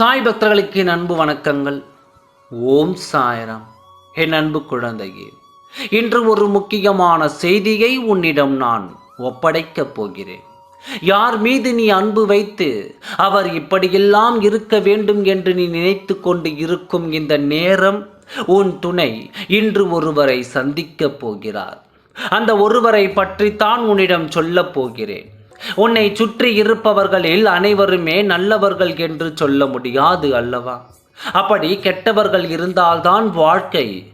சாய் பக்தர்களுக்கு என் அன்பு வணக்கங்கள். ஓம் சாயராம். என் அன்பு குழந்தையே இன்று ஒரு முக்கியமான செய்தியை உன்னிடம் நான் ஒப்படைக்கப் போகிறேன். யார் மீது நீ அன்பு வைத்து அவர் இப்படியெல்லாம் இருக்க வேண்டும் என்று நீ நினைத்து கொண்டு இருக்கும் இந்த நேரம் உன் துணை இன்று ஒருவரை சந்திக்கப் போகிறார். அந்த ஒருவரை பற்றித்தான் உன்னிடம் சொல்லப் போகிறேன். உன்னை சுற்றி இருப்பவர்களில் அனைவருமே நல்லவர்கள் என்று சொல்ல முடியாது அல்லவா? அப்படி கெட்டவர்கள் இருந்தால்தான் வாழ்க்கை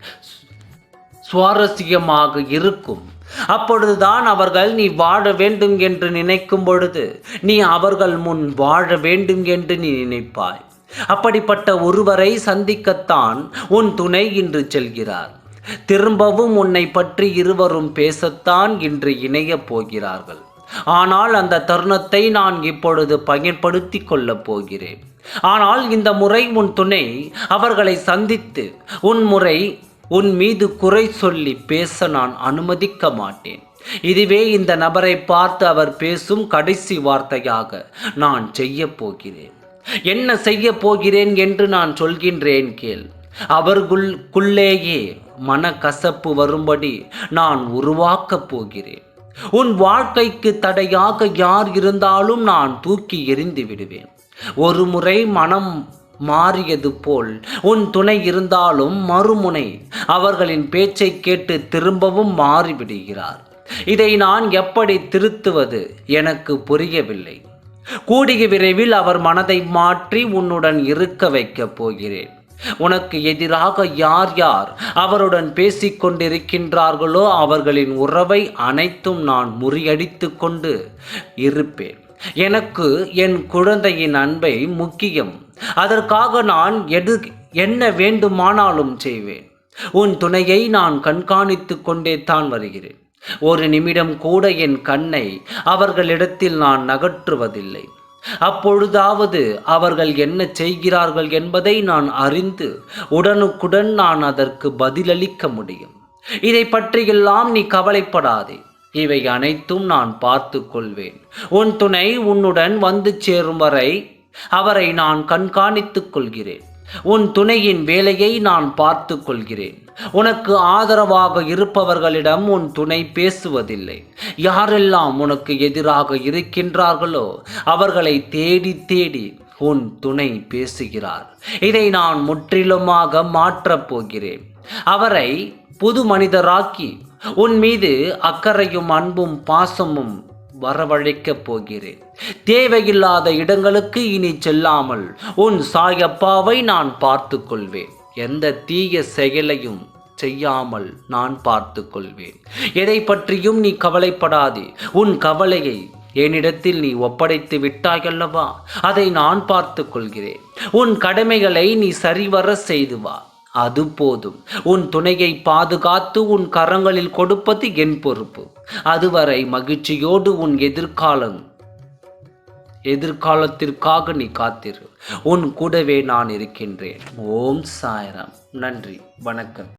சுவாரஸ்யமாக இருக்கும். அப்பொழுதுதான் அவர்கள் நீ வாழ வேண்டும் என்று நினைக்கும் பொழுது நீ அவர்கள் முன் வாழ வேண்டும் என்று நீ நினைப்பாய். அப்படிப்பட்ட ஒருவரை சந்திக்கத்தான் உன் துணை இன்று செல்கிறார். திரும்பவும் உன்னை பற்றி இருவரும் பேசத்தான் இன்று இணையப் போகிறார்கள். ஆனால் அந்த தருணத்தை நான் இப்பொழுது பயன்படுத்தி கொள்ளப் போகிறேன். ஆனால் இந்த முறை உன் துணை அவர்களை சந்தித்து உன் முறை உன் மீது குறை சொல்லி பேச நான் அனுமதிக்க மாட்டேன். இதுவே இந்த நபரை பார்த்து அவர் பேசும் கடைசி வார்த்தையாக நான் செய்ய போகிறேன். என்ன செய்ய போகிறேன் என்று நான் சொல்கின்றேன் கேள். அவர்களுக்குள்ளேயே மனக்கசப்பு வரும்படி நான் உருவாக்கப் போகிறேன். உன் வாழ்க்கைக்கு தடையாக யார் இருந்தாலும் நான் தூக்கி எறிந்து விடுவேன். ஒரு முறை மனம் மாறியது போல் உன் துணை இருந்தாலும் மறுமுனை அவர்களின் பேச்சை கேட்டு திரும்பவும் மாறிவிடுகிறார். இதை நான் எப்படி திருத்துவது எனக்கு புரியவில்லை. கூடிய விரைவில் அவர் மனதை மாற்றி உன்னுடன் இருக்க வைக்கப் போகிறேன். உனக்கு எதிராக யார் யார் அவருடன் பேசிக் கொண்டிருக்கின்றார்களோ அவர்களின் உறவை அனைத்தும் நான் முறியடித்து கொண்டு இருப்பேன். எனக்கு என் குழந்தையின் அன்பை முக்கியம். அதற்காக நான் எது என்ன வேண்டுமானாலும் செய்வேன். உன் துணையை நான் கண்காணித்து கொண்டே தான் வருகிறேன். ஒரு நிமிடம் கூட என் கண்ணை அவர்களிடத்தில் நான் நகற்றுவதில்லை. அப்பொழுதாவது அவர்கள் என்ன செய்கிறார்கள் என்பதை நான் அறிந்து உடனுக்குடன் நான் அதற்கு பதிலளிக்க முடியும். இதை பற்றியெல்லாம் நீ கவலைப்படாதே. இவை அனைத்தும் நான் பார்த்து கொள்வேன். உன் துணை உன்னுடன் வந்து சேரும் வரை அவரை நான் கண்காணித்துக் கொள்கிறேன். உன் துணையின் வேலையை நான் பார்த்து கொள்கிறேன். உனக்கு ஆதரவாக இருப்பவர்களிடம் உன் துணை பேசுவதில்லை. யாரெல்லாம் உனக்கு எதிராக இருக்கின்றார்களோ அவர்களை தேடி தேடி உன் துணை பேசுகிறார். இதை நான் முற்றிலுமாக மாற்றப் போகிறேன். அவரை புது மனிதராக்கி உன் மீது அக்கறையும் அன்பும் பாசமும் வரவழைக்கப் போகிறேன். தேவையில்லாத இடங்களுக்கு இனி செல்லாமல் உன் சாயப்பாவை நான் பார்த்து கொள்வேன். எந்த தீய செயலையும் செய்யாமல் நான் பார்த்து கொள்வேன் எதை பற்றியும் நீ கவலைப்படாதே. உன் கவலையை என்னிடத்தில் நீ ஒப்படைத்து விட்டாயல்லவா? அதை நான் பார்த்து கொள்கிறேன் உன் கடமைகளை நீ சரிவர செய்து வா. அது போதும். உன் துணையை பாதுகாத்து உன் கரங்களில் கொடுப்பது என் பொறுப்பு. அதுவரை மகிழ்ச்சியோடு உன் எதிர்காலம் எதிர்காலத்திற்காக நீ காத்திரு. உன் கூடவே நான் இருக்கின்றேன். ஓம் சாய்ராம். நன்றி. வணக்கம்.